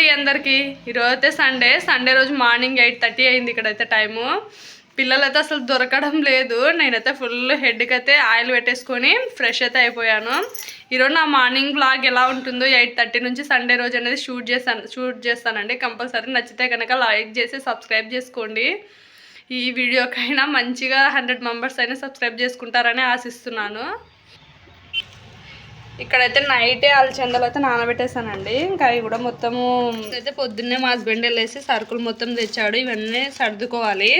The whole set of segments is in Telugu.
అండి అందరికీ. ఈరోజు అయితే సండే సండే రోజు మార్నింగ్ ఎయిట్ థర్టీ అయింది ఇక్కడైతే టైము పిల్లలైతే అసలు దొరకడం లేదు. నేనైతే ఫుల్ హెడ్కి అయితే ఆయిల్ పెట్టేసుకొని ఫ్రెష్ అయితే అయిపోయాను. ఈరోజు నా మార్నింగ్ బ్లాగ్ ఎలా ఉంటుందో ఎయిట్ థర్టీ నుంచి సండే రోజు అనేది షూట్ చేస్తాను షూట్ చేస్తానండి కంపల్సరీ నచ్చితే కనుక లైక్ చేసి సబ్స్క్రైబ్ చేసుకోండి. ఈ వీడియోకైనా మంచిగా హండ్రెడ్ మెంబర్స్ అయినా సబ్స్క్రైబ్ చేసుకుంటారని ఆశిస్తున్నాను. ఇక్కడైతే నైటే అలచందలు అయితే నానబెట్టేసానండి ఇంకా అవి కూడా మొత్తము అయితే పొద్దున్నే మా హస్బెండ్ వెళ్ళేసి సరుకులు మొత్తం తెచ్చాడు. ఇవన్నీ సర్దుకోవాలి.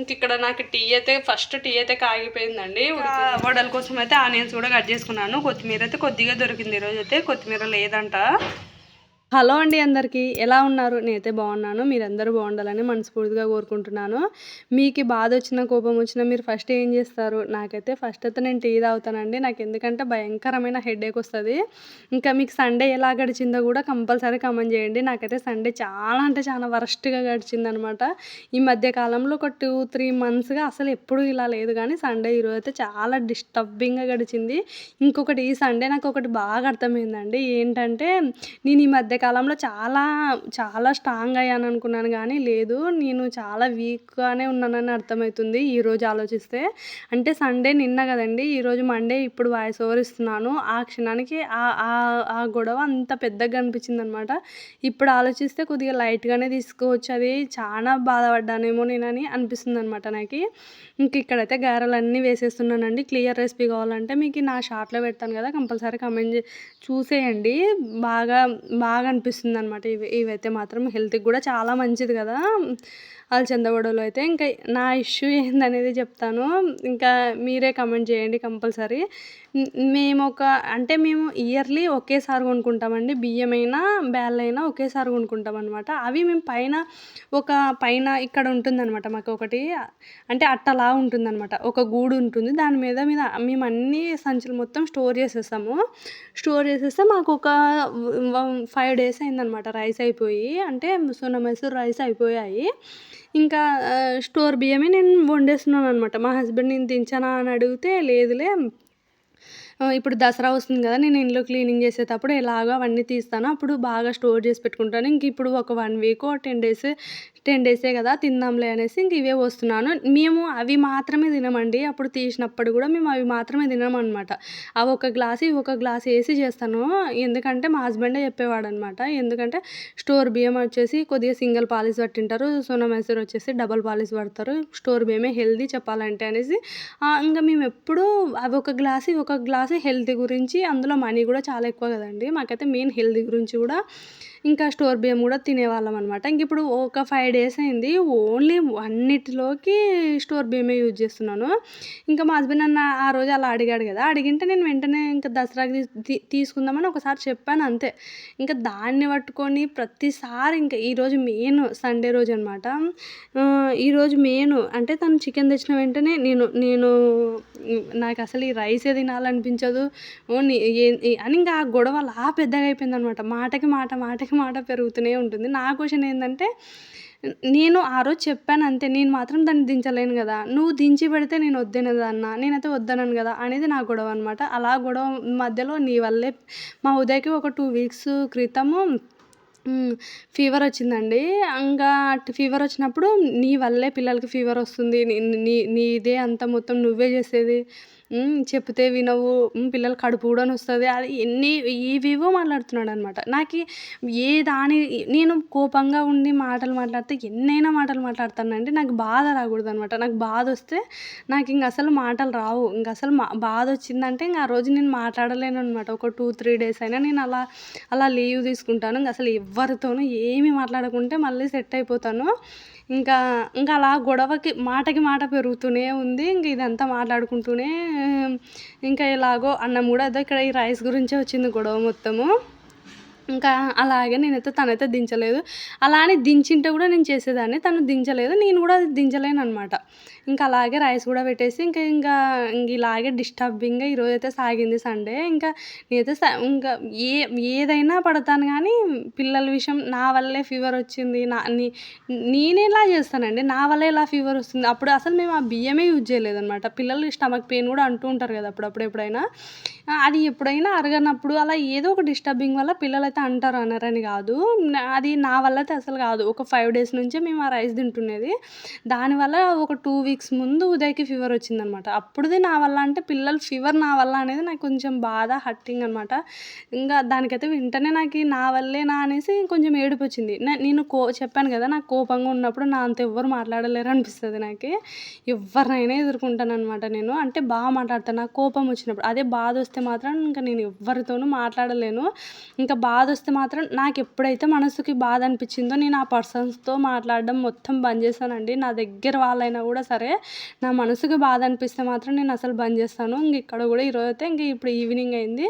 ఇంక ఇక్కడ నాకు టీ అయితే ఫస్ట్ టీ అయితే కాగిపోయిందండి. వడల కోసం అయితే ఆనియన్స్ కూడా కట్ చేసుకున్నాను. కొత్తిమీర అయితే కొద్దిగా దొరికింది ఈరోజు అయితే కొత్తిమీర లేదంట. హలో అండి అందరికీ. ఎలా ఉన్నారు? నేనైతే బాగున్నాను. మీరందరూ బాగుండాలని మనస్ఫూర్తిగా కోరుకుంటున్నాను. మీకు బాధ వచ్చిన కోపం వచ్చినా మీరు ఫస్ట్ ఏం చేస్తారు? నాకైతే ఫస్ట్ అయితే నేను టీ తాగుతానండి. నాకు ఎందుకంటే భయంకరమైన హెడేక్ వస్తుంది. ఇంకా మీకు సండే ఎలా గడిచిందో కూడా కంపల్సరీ కమెంట్ చేయండి. నాకైతే సండే చాలా అంటే చాలా వరస్ట్గా గడిచింది అనమాట ఈ మధ్య కాలంలో ఒక టూ త్రీ మంత్స్గా అసలు ఎప్పుడు ఇలా లేదు కానీ సండే ఈరోజు అయితే చాలా డిస్టర్బింగ్గా గడిచింది. ఇంకొకటి ఈ సండే నాకు ఒకటి బాగా అర్థమైందండి. ఏంటంటే నేను ఈ మధ్య కాలంలో చాలా చాలా స్ట్రాంగ్ అయ్యాను అనుకున్నాను కానీ లేదు నేను చాలా వీక్గానే ఉన్నానని అర్థమవుతుంది ఈరోజు ఆలోచిస్తే. అంటే సండే నిన్న కదండి ఈరోజు మండే ఇప్పుడు వాయిస్ ఓవర్ ఇస్తున్నాను. ఆ క్షణానికి ఆ- ఆ- గొడవ అంత పెద్దగా అనిపించింది అనమాట ఇప్పుడు ఆలోచిస్తే కొద్దిగా లైట్గానే తీసుకోవచ్చు. అది చాలా బాధపడ్డానేమో నేనని అనిపిస్తుంది అనమాట నాకు. ఇంక ఇక్కడైతే గారెలు అన్నీ వేసేస్తున్నానండి. క్లియర్ రెసిపీ కావాలంటే మీకు నా షార్ట్లో పెడతాను కదా కంపల్సరీ కమెంట్ చూసేయండి. బాగా బాగా అనిపిస్తుంది అనమాట ఇవి ఇవైతే మాత్రం హెల్త్కి కూడా చాలా మంచిది కదా. అలచందగూడలో అయితే ఇంకా నా ఇష్యూ ఏందనేది చెప్తాను. ఇంకా మీరే కమెంట్ చేయండి కంపల్సరీ. మేము ఒక అంటే మేము ఇయర్లీ ఒకేసారి కొనుక్కుంటామండి. బియ్యమైనా బ్యాళ్ళైనా ఒకేసారి కొనుక్కుంటాం అనమాట అవి మేము పైన ఒక పైన ఇక్కడ ఉంటుందన్నమాట మాకు ఒకటి. అంటే అట్టలా ఉంటుందన్నమాట. ఒక గూడు ఉంటుంది. దాని మీద మీద మేము అన్ని సంచులు మొత్తం స్టోర్ చేసేస్తాము. స్టోర్ చేసేస్తే మాకు ఒక ఫైవ్ డేస్ అయిందనమాట రైస్ అయిపోయి. అంటే సోనా మైసూర్ రైస్ అయిపోయాయి. ఇంకా స్టోర్ బియ్యమే నేను వండేస్తున్నాను అనమాట మా హస్బెండ్ నేను దించానా అని అడిగితే లేదులే ఇప్పుడు దసరా వస్తుంది కదా నేను ఇంట్లో క్లీనింగ్ చేసేటప్పుడు ఎలాగో అవన్నీ తీస్తాను. అప్పుడు బాగా స్టోర్ చేసి పెట్టుకుంటాను. ఇంక ఇప్పుడు ఒక one week ten days ten డేసే కదా తిందాంలే అనేసి ఇంక ఇవే వస్తున్నాను మేము అవి మాత్రమే తినమండి. అప్పుడు తీసినప్పుడు కూడా మేము అవి మాత్రమే తినమనమాట అవి ఒక గ్లాస్ ఇవి ఒక గ్లాస్ వేసి చేస్తాను. ఎందుకంటే మా హస్బెండే చెప్పేవాడు అనమాట ఎందుకంటే స్టోర్ బియ్యం వచ్చేసి కొద్దిగా సింగిల్ పాలిస్ పట్టింటారు. సోనా మైసూర్ వచ్చేసి డబల్ పాలిస్ పడతారు స్టోర్ బియ్యమే హెల్దీ చెప్పాలంటే అనేసి ఇంకా మేము ఎప్పుడూ అవి ఒక గ్లాస్ ఇవి ఒక గ్లాస్ హెల్తీ గురించి అందులో మనీ కూడా చాలా ఎక్కువ కదండి. మాకైతే మెయిన్ హెల్తీ గురించి కూడా ఇంకా స్టోర్ బియ్యం కూడా తినేవాళ్ళం అనమాట ఇంక ఇప్పుడు ఒక ఫైవ్ డేస్ అయింది. ఓన్లీ అన్నిటిలోకి స్టోర్ బియ్యమే యూజ్ చేస్తున్నాను. ఇంకా మా హస్బెండ్ అన్న ఆ రోజు అలా అడిగాడు కదా. అడిగింటే నేను వెంటనే ఇంకా దసరాకి తీసుకుందామని ఒకసారి చెప్పాను అంతే. ఇంకా దాన్ని పట్టుకొని ప్రతిసారి ఇంకా ఈరోజు మెయిన్ సండే రోజు అనమాట ఈరోజు మెయిన్ అంటే తను చికెన్ తెచ్చిన వెంటనే నేను నేను నాకు అసలు ఈ రైసే తినాలనిపించింది ఓ నీ- ఏ- అని ఇంకా ఆ గొడవ అలా పెద్దగా అయిపోయింది అనమాట మాటకి మాట మాటకి మాట పెరుగుతూనే ఉంటుంది. నా క్వశ్చన్ ఏంటంటే నేను ఆ రోజు చెప్పాను అంతే నేను మాత్రం దాన్ని దించలేను కదా. నువ్వు దించి పెడితే నేను అన్న నేనైతే వద్దనను కదా అనేది నా గొడవ అనమాట. అలా గొడవ మధ్యలో నీ వల్లే మా ఉదయకి ఒక టూ వీక్స్ క్రితము ఫీవర్ వచ్చిందండి. ఇంకా ఫీవర్ వచ్చినప్పుడు నీ వల్లే పిల్లలకి ఫీవర్ వస్తుంది. నీ నీ నీదే అంత మొత్తం నువ్వే చేసేది. చెప్తే వినవు. పిల్లల పిల్లలు కడుపు కూడా వస్తుంది అది ఎన్ని ఇవివో మాట్లాడుతున్నాడు అనమాట నాకు ఏ దాని నేను కోపంగా ఉండి మాటలు మాట్లాడితే ఎన్నైనా మాటలు మాట్లాడతానంటే నాకు బాధ రాకూడదు అనమాట నాకు బాధ వస్తే నాకు ఇంక అసలు మాటలు రావు. ఇంక అసలు మా బాధ వచ్చిందంటే ఇంక ఆ రోజు నేను మాట్లాడలేను అనమాట ఒక టూ త్రీ డేస్ అయినా నేను అలా అలా లీవ్ తీసుకుంటాను. ఇంక అసలు ఎవరితోనూ ఏమీ మాట్లాడకుంటే మళ్ళీ సెట్ అయిపోతాను. ఇంకా ఇంకా అలా గొడవకి మాటకి మాట పెరుగుతూనే ఉంది. ఇంక ఇదంతా మాట్లాడుకుంటూనే ఇంకా ఎలాగో అన్నం కూడా అదే ఇక్కడ ఈ రైస్ గురించే వచ్చింది గొడవ మొత్తము. ఇంకా అలాగే నేనైతే తనైతే దించలేదు. అలా అని దించింటే కూడా నేను చేసేదాన్ని తను దించలేదు నేను కూడా అది దించలేను అనమాట ఇంకా అలాగే రైస్ కూడా పెట్టేసి ఇంకా ఇంకా ఇలాగే డిస్టర్బింగ్గా ఈరోజైతే సాగింది సండే. ఇంకా నేనైతే ఇంకా ఏ ఏదైనా పడతాను కానీ పిల్లల విషయం నా వల్లే ఫీవర్ వచ్చింది. నా నీ నేనెలా చేస్తానండి? నా వల్లే ఇలా ఫీవర్ వస్తుంది? అప్పుడు అసలు మేము ఆ బియ్యమే యూజ్ చేయలేదన్నమాట. పిల్లలు స్టమక్ పెయిన్ కూడా అంటూ ఉంటారు కదా అప్పుడప్పుడు ఎప్పుడైనా. అది ఎప్పుడైనా అరగనప్పుడు అలా ఏదో ఒక డిస్టర్బింగ్ వల్ల పిల్లలు అయితే అంటారు అనరని కాదు. అది నా వల్ల అయితే అసలు కాదు. ఒక ఫైవ్ డేస్ నుంచే మేము ఆ రైస్ తింటున్నది. దానివల్ల ఒక టూ వీక్స్ ముందు ఉదయ్కి ఫీవర్ వచ్చిందనమాట. అప్పుడుది నా వల్ల అంటే పిల్లలు ఫీవర్ నా వల్ల అనేది నాకు కొంచెం బాధ హట్టింగ్ అనమాట. ఇంకా దానికైతే వెంటనే నాకు నా వల్లేనా అనేసి కొంచెం ఏడుపు వచ్చింది. నేను కో చెప్పాను కదా నాకు కోపంగా ఉన్నప్పుడు నా అంత ఎవ్వరు మాట్లాడలేరు అనిపిస్తుంది నాకు. ఎవరినైనా ఎదుర్కొంటాను అనమాట నేను. అంటే బాగా మాట్లాడతాను. నాకు కోపం వచ్చినప్పుడు. అదే బాధ వస్తే మాత్రం ఇంకా నేను ఎవరితోనూ మాట్లాడలేను. ఇంకా బాధ వస్తే మాత్రం నాకు ఎప్పుడైతే మనసుకి బాధ అనిపించిందో నేను ఆ పర్సన్స్తో మాట్లాడడం మొత్తం బంద్ చేశానండి. నా దగ్గర వాళ్ళైనా కూడా సరే నా మనసుకి బాధ అనిపిస్తే మాత్రం నేను అసలు బంద్ చేస్తాను. ఇంక ఇక్కడ కూడా ఈరోజు అయితే ఇంక ఇప్పుడు ఈవినింగ్ అయింది.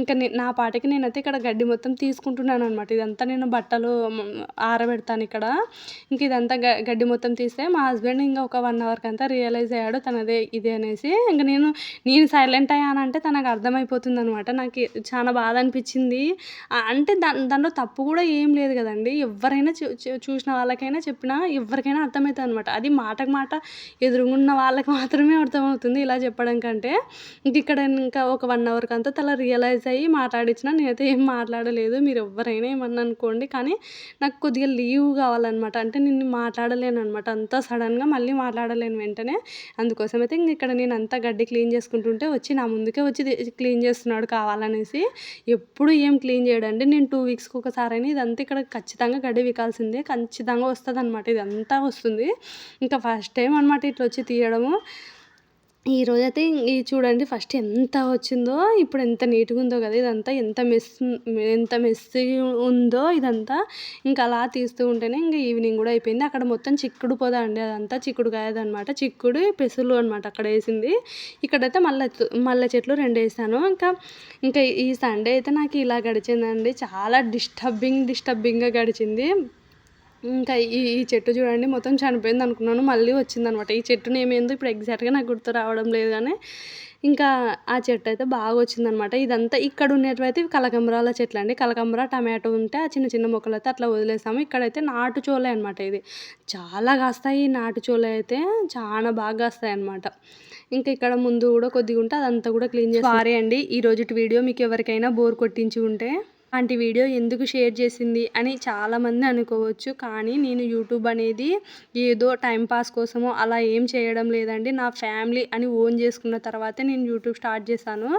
ఇంకా నా పాటికి నేనైతే ఇక్కడ గడ్డి మొత్తం తీసుకుంటున్నాను అనమాట ఇదంతా నేను బట్టలు ఆరబెడతాను ఇక్కడ. ఇంక ఇదంతా గ గడ్డి మొత్తం తీస్తే మా హస్బెండ్ ఇంకా ఒక వన్ అవర్కి అంతా రియలైజ్ అయ్యాడు తనదే ఇది అనేసి. ఇంకా నేను నేను సైలెంట్ అయ్యానంటే తనకు అర్థమైపోతుంది అనమాట నాకు చాలా బాధ అనిపించింది అంటే దాని దానిలో తప్పు కూడా ఏం లేదు కదండి. ఎవరైనా చూ చూసిన వాళ్ళకైనా చెప్పినా ఎవరికైనా అర్థమవుతుంది అనమాట అది మాటకు మాట ఎదురుగున్న వాళ్ళకి మాత్రమే అర్థమవుతుంది ఇలా చెప్పడం కంటే. ఇంక ఇక్కడ ఇంకా ఒక వన్ అవర్కి అంతా తల రియలైజ్ అయ్యి మాట్లాడించిన నేనైతే ఏం మాట్లాడలేదు. మీరు ఎవరైనా ఏమన్నా అనుకోండి. కానీ నాకు కొద్దిగా లీవ్ కావాలన్నమాట. అంటే నేను మాట్లాడలేను అనమాట అంతా సడన్గా మళ్ళీ మాట్లాడలేను వెంటనే. అందుకోసం అయితే ఇంక ఇక్కడ నేను అంతా గడ్డి క్లీన్ చేసుకుంటుంటే వచ్చి నా ముందుకే వచ్చి క్లీన్ చేస్తున్నాడు కావాలనేసి. ఎప్పుడు ఏం క్లీన్ చేయడండి. నేను టూ వీక్స్కి ఒకసారి అయినా ఇదంతా ఇక్కడ ఖచ్చితంగా గడ్డి వికాల్సిందే ఖచ్చితంగా వస్తుంది అనమాట ఇదంతా వస్తుంది. ఇంకా ఫస్ట్ టైం అనమాట ఇట్లా వచ్చి తీయడము. ఈరోజైతే ఇది చూడండి ఫస్ట్ ఎంత వచ్చిందో ఇప్పుడు ఎంత నీట్గా ఉందో కదా ఇదంతా ఎంత మెస్ ఎంత మెస్ ఉందో ఇదంతా ఇంకా అలా తీస్తూ ఉంటేనే ఇంకా ఈవినింగ్ కూడా అయిపోయింది. అక్కడ మొత్తం చిక్కుడు పొద అండి అదంతా చిక్కుడు కాయదనమాట చిక్కుడు పెసులు అనమాట అక్కడ వేసింది. ఇక్కడైతే మల్లె మల్ల మల్లె చెట్లు రెండు వేసాను. ఇంకా ఇంకా ఈ సండే అయితే నాకు ఇలా గడిచిందండి. చాలా డిస్టర్బింగ్ డిస్టర్బింగ్గా గడిచింది. ఇంకా ఈ ఈ చెట్టు చూడండి మొత్తం చనిపోయింది అనుకున్నాను. మళ్ళీ వచ్చిందనమాట. ఈ చెట్టు ఏమైందో ఇప్పుడు ఎగ్జాక్ట్గా నాకు గుర్తు రావడం లేదు కానీ ఇంకా ఆ చెట్టు అయితే బాగా వచ్చిందనమాట. ఇదంతా ఇక్కడ ఉన్నటివి అయితే కలకంబరాల చెట్లు అండి. కలకంబర టమాటో ఉంటే ఆ చిన్న చిన్న మొక్కలు అయితే అట్లా వదిలేసాము ఇక్కడైతే నాటు చోలే అనమాట ఇది. చాలా కాస్తాయి ఈ నాటు చోలే అయితే. చాలా బాగా కాస్తాయి అనమాట. ఇంకా ఇక్కడ ముందు కూడా కొద్దిగా ఉంటే అదంతా కూడా క్లీన్ చేసి సారీ అండి ఈ రోజు వీడియో మీకు ఎవరికైనా బోర్ కొట్టించి ఉంటే అలాంటి వీడియో ఎందుకు షేర్ చేసింది? అని చాలామంది అనుకోవచ్చు. కానీ నేను యూట్యూబ్ అనేది ఏదో టైంపాస్ కోసమో అలా ఏం చేయడం లేదండి. నా ఫ్యామిలీ అని ఓన్ చేసుకున్న తర్వాతే నేను యూట్యూబ్ స్టార్ట్ చేశాను.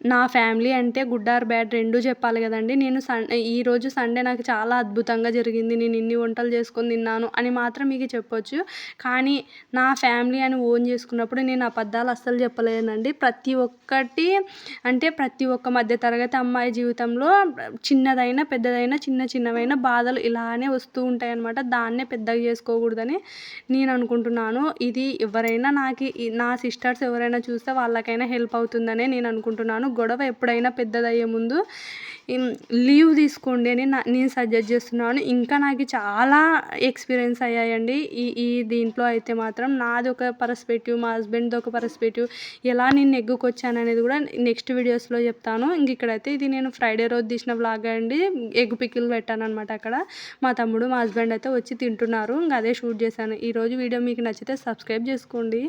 నా ఫ్యామిలీ అంటే గుడ్ ఆర్ బ్యాడ్ రెండు చెప్పాలి కదండి. నేను సన్ ఈరోజు సండే నాకు చాలా అద్భుతంగా జరిగింది. నేను ఇన్ని వంటలు చేసుకొని తిన్నాను అని మాత్రం మీకు చెప్పొచ్చు. కానీ నా ఫ్యామిలీ అని ఓన్ చేసుకున్నప్పుడు నేను అబద్ధాలు అస్సలు చెప్పలేనండి. ప్రతి ఒక్కటి అంటే ప్రతి ఒక్క మధ్య తరగతి అమ్మాయి జీవితంలో చిన్నదైనా పెద్దదైనా చిన్న చిన్నవైన బాధలు ఇలానే వస్తూ ఉంటాయి అన్నమాట దాన్నే పెద్దగా చేసుకోకూడదని నేను అనుకుంటున్నాను. ఇది ఎవరైనా నాకు నా సిస్టర్స్ ఎవరైనా చూస్తే వాళ్ళకైనా హెల్ప్ అవుతుందనే నేను అనుకుంటున్నాను. గొడవ ఎప్పుడైనా పెద్దదయ్యే ముందు లీవ్ తీసుకోండి అని నా నేను సజెస్ట్ చేస్తున్నాను. ఇంకా నాకు చాలా ఎక్స్పీరియన్స్ అయ్యాయండి. ఈ ఈ దీంట్లో అయితే మాత్రం నాది ఒక పర్స్పెక్టివ్ మా హస్బెండ్ది ఒక పర్స్పెక్టివ్. ఎలా నేను నెగ్గుకొచ్చాను అనేది కూడా నెక్స్ట్ వీడియోస్లో చెప్తాను. ఇంక ఇక్కడైతే ఇది నేను ఫ్రైడే రోజు తీసిన వ్లాగ్ అండి. ఎగ్ పికిల్ పెట్టాను అనమాట అక్కడ. మా తమ్ముడు మా హస్బెండ్ అయితే వచ్చి తింటున్నారు. ఇంకా అదే షూట్ చేశాను. ఈరోజు వీడియో మీకు నచ్చితే సబ్స్క్రైబ్ చేసుకోండి.